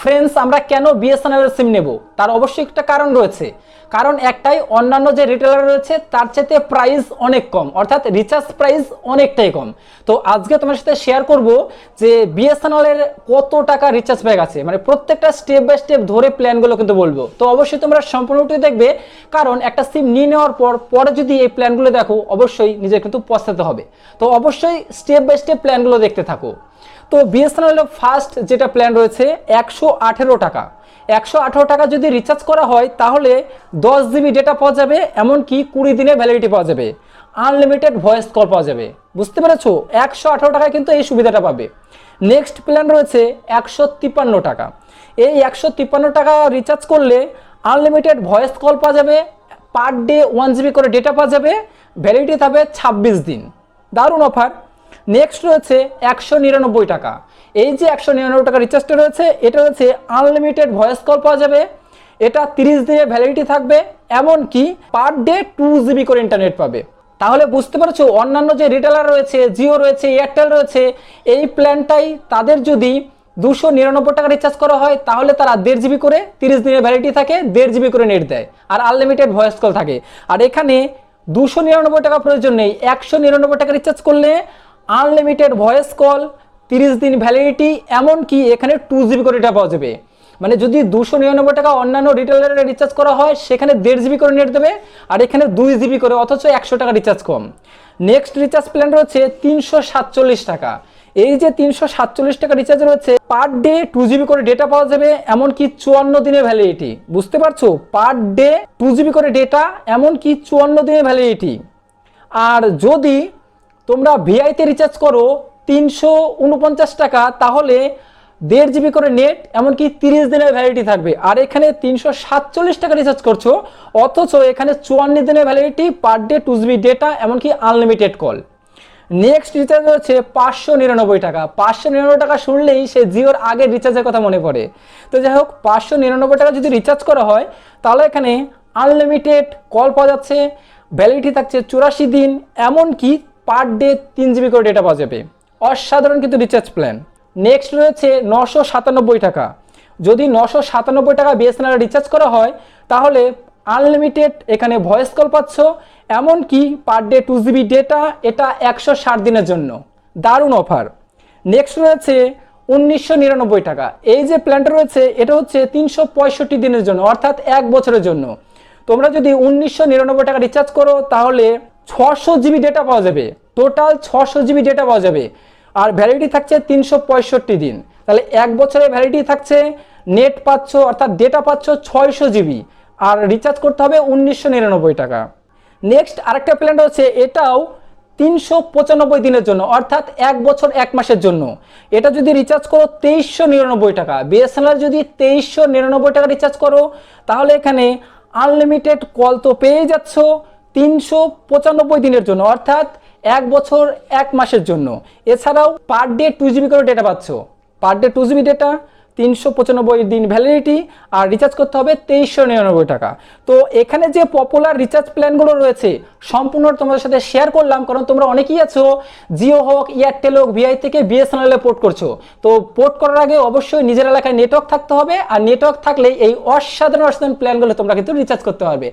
Friends আমরা কেন BSNL এর সিম নেব? তার অবশ্যই একটা কারণ রয়েছে। কারণ একটাই, অন্যান্য যে রিটেলার রয়েছে, তার চাইতে প্রাইস অনেক কম। অর্থাৎ রিচার্জ প্রাইস অনেকটাই কম। তো আজকে তোমার সাথে শেয়ার করব যে বিএসএনএল এর কত টাকা রিচার্জ প্যাক আছে। মানে প্রত্যেকটা স্টেপ বাই স্টেপ ধরে প্ল্যানগুলো কিন্তু বলব। তো অবশ্যই তোমরা সম্পূর্ণটি দেখবে। কারণ একটা সিম নিয়ে নেওয়ার পর, পরে যদি এই প্ল্যানগুলো দেখো, অবশ্যই নিজে কিন্তু পস্তাতে হবে। তো অবশ্যই স্টেপ বাই স্টেপ প্ল্যানগুলো দেখতে থাকো। তো বিএসএনএল ফার্স্ট যেটা প্ল্যান রয়েছে, একশো আঠেরো টাকা। একশো আঠেরো টাকা যদি রিচার্জ করা হয়, তাহলে দশ জিবি ডেটা পাওয়া যাবে, এমনকি কুড়ি দিনের ভ্যালিডিটি পাওয়া যাবে। আনলিমিটেড ভয়েস কল পাওয়া যাবে। বুঝতে পেরেছ? একশো আঠেরো টাকায় কিন্তু এই সুবিধাটা পাবে। নেক্সট প্ল্যান রয়েছে একশো তিপ্পান্ন টাকা। এই একশো তিপ্পান্ন টাকা রিচার্জ করলে আনলিমিটেড ভয়েস কল পাওয়া যাবে পার ডে ওয়ান জিবি করে ডেটা পাওয়া যাবে ভ্যালিডিটি থাকবে ছাব্বিশ দিন। দারুণ অফার নেক্সট রয়েছে একশো নিরানব্বই টাকা। এই যে একশো নিরানব্বই টাকা রিচার্জটা রয়েছে, এটা রয়েছে আনলিমিটেড ভয়েস কল পাওয়া যাবে। এটা তিরিশ দিনের ভ্যালিডিটি থাকবে, এমনকি পার ডে টু জিবি করে ইন্টারনেট পাবে। তাহলে বুঝতে পারছ, অন্যান্য যে রিটেলার রয়েছে জিও রয়েছে এয়ারটেল রয়েছে, এই প্ল্যানটাই তাদের যদি দুশো নিরানব্বই টাকা রিচার্জ করা হয়, তাহলে তারা দেড় জিবি করে তিরিশ দিনের ভ্যালিডিটি থাকে, দেড় জিবি করে নেট দেয়, আর আনলিমিটেড ভয়েস কল থাকে। আর এখানে দুশো নিরানব্বই টাকা প্রয়োজন নেই, একশো নিরানব্বই টাকা রিচার্জ করলে আনলিমিটেড ভয়েস কল তিরিশ দিন ভ্যালিডিটি এমনকি এখানে টু জিবি করে ডেটা পাওয়া যাবে। মানে যদি দুশো নিরানব্বই টাকা অন্যান্য রিটেলারে রিচার্জ করা হয়, সেখানে দেড় জিবি করে নেট দেবে, আর এখানে দুই জিবি করে, অথচ একশো টাকা রিচার্জ কম। নেক্সট রিচার্জ প্ল্যান রয়েছে তিনশো সাতচল্লিশ টাকা। এই যে তিনশো সাতচল্লিশ টাকা রিচার্জ রয়েছে পার ডে টু জিবি করে ডেটা পাওয়া যাবে, এমনকি চুয়ান্ন দিনের ভ্যালিডিটি বুঝতে পারছ? পার ডে টু জিবি করে ডেটা এমনকি চুয়ান্ন দিনের ভ্যালিডিটি আর যদি তোমরা ভিআইতে রিচার্জ করো তিনশো উনপঞ্চাশ টাকা, তাহলে দেড় জিবি করে নেট এমনকি তিরিশ দিনের ভ্যালিডিটি থাকবে। আর এখানে তিনশো সাতচল্লিশ টাকা রিচার্জ করছ, অথচ এখানে চুয়ান্ন দিনের validity per day two GB data এমনকি আনলিমিটেড কল নেক্সট রিচার্জ হচ্ছে পাঁচশো নিরানব্বই টাকা। পাঁচশো নিরানব্বই টাকা শুনলেই সে জিওর আগের রিচার্জের কথা মনে পড়ে। তো যাই হোক, পাঁচশো নিরানব্বই টাকা যদি রিচার্জ করা হয়, তাহলে এখানে আনলিমিটেড কল পাওয়া যাচ্ছে ভ্যালিডিটি থাকছে চুরাশি দিন, এমনকি পার ডে তিন জিবি করে ডেটা পাওয়া যাবে। অসাধারণ কিন্তু রিচার্জ প্ল্যান নেক্সট রয়েছে নশো সাতানব্বই টাকা। যদি নশো সাতানব্বই টাকা বিএসএনএল রিচার্জ করা হয়, তাহলে আনলিমিটেড এখানে ভয়েস কল পাচ্ছ, এমনকি per day two GB data এটা একশো ষাট দিনের জন্য। দারুণ অফার নেক্সট রয়েছে উনিশশো নিরানব্বই টাকা। এই যে প্ল্যানটা রয়েছে, এটা হচ্ছে তিনশো পঁয়ষট্টি দিনের জন্য, অর্থাৎ এক বছরের জন্য। তোমরা যদি উনিশশো নিরানব্বই টাকা রিচার্জ করো, তাহলে ছশো জিবি ডেটা পাওয়া যাবে। টোটাল ছশো জিবি ডেটা পাওয়া যাবে। আর ভ্যালিডিটি থাকছে তিনশো পঁয়ষট্টি দিন। তাহলে এক বছরের ভ্যালিডিটি থাকছে নেট পাচ্ছ, অর্থাৎ ডেটা পাচ্ছ ছয়শো জিবি। আর রিচার্জ করতে হবে উনিশশো নিরানব্বই টাকা। নেক্সট আরেকটা প্ল্যান হচ্ছে এটাও তিনশো পঁচানব্বই দিনের জন্য, অর্থাৎ এক বছর এক মাসের জন্য। এটা যদি রিচার্জ করো তেইশশো নিরানব্বই টাকা। বিএসএনএল যদি তেইশশো নিরানব্বই টাকা রিচার্জ করো, তাহলে এখানে আনলিমিটেড কল তো পেয়ে যাচ্ছ। তিনশো পঁচানব্বই দিনের জন্য, অর্থাৎ এক বছর, এক মাসের জন্য। এছাড়াও পার ডে টু জিবি করে ডেটা পাচ্ছ। Per day two GB data তিনশো পঁচানব্বই দিন ভ্যালিডিটি আর রিচার্জ করতে হবে তেইশশো নিরানব্বই টাকা। তো এখানে যে পপুলার রিচার্জ প্ল্যানগুলো রয়েছে, সম্পূর্ণ তোমাদের সাথে শেয়ার করলাম, কারণ তোমরা অনেকেই আছো জিও হোক এয়ারটেল হোক ভিআই থেকে বিএসএনএল পোর্ট করছ। তো পোর্ট করার আগে অবশ্যই নিজের এলাকায় নেটওয়ার্ক থাকতে হবে, আর নেটওয়ার্ক থাকলে এই অসাধারণ অসাধারণ প্ল্যানগুলো তোমরা কিন্তু রিচার্জ করতে পারবে।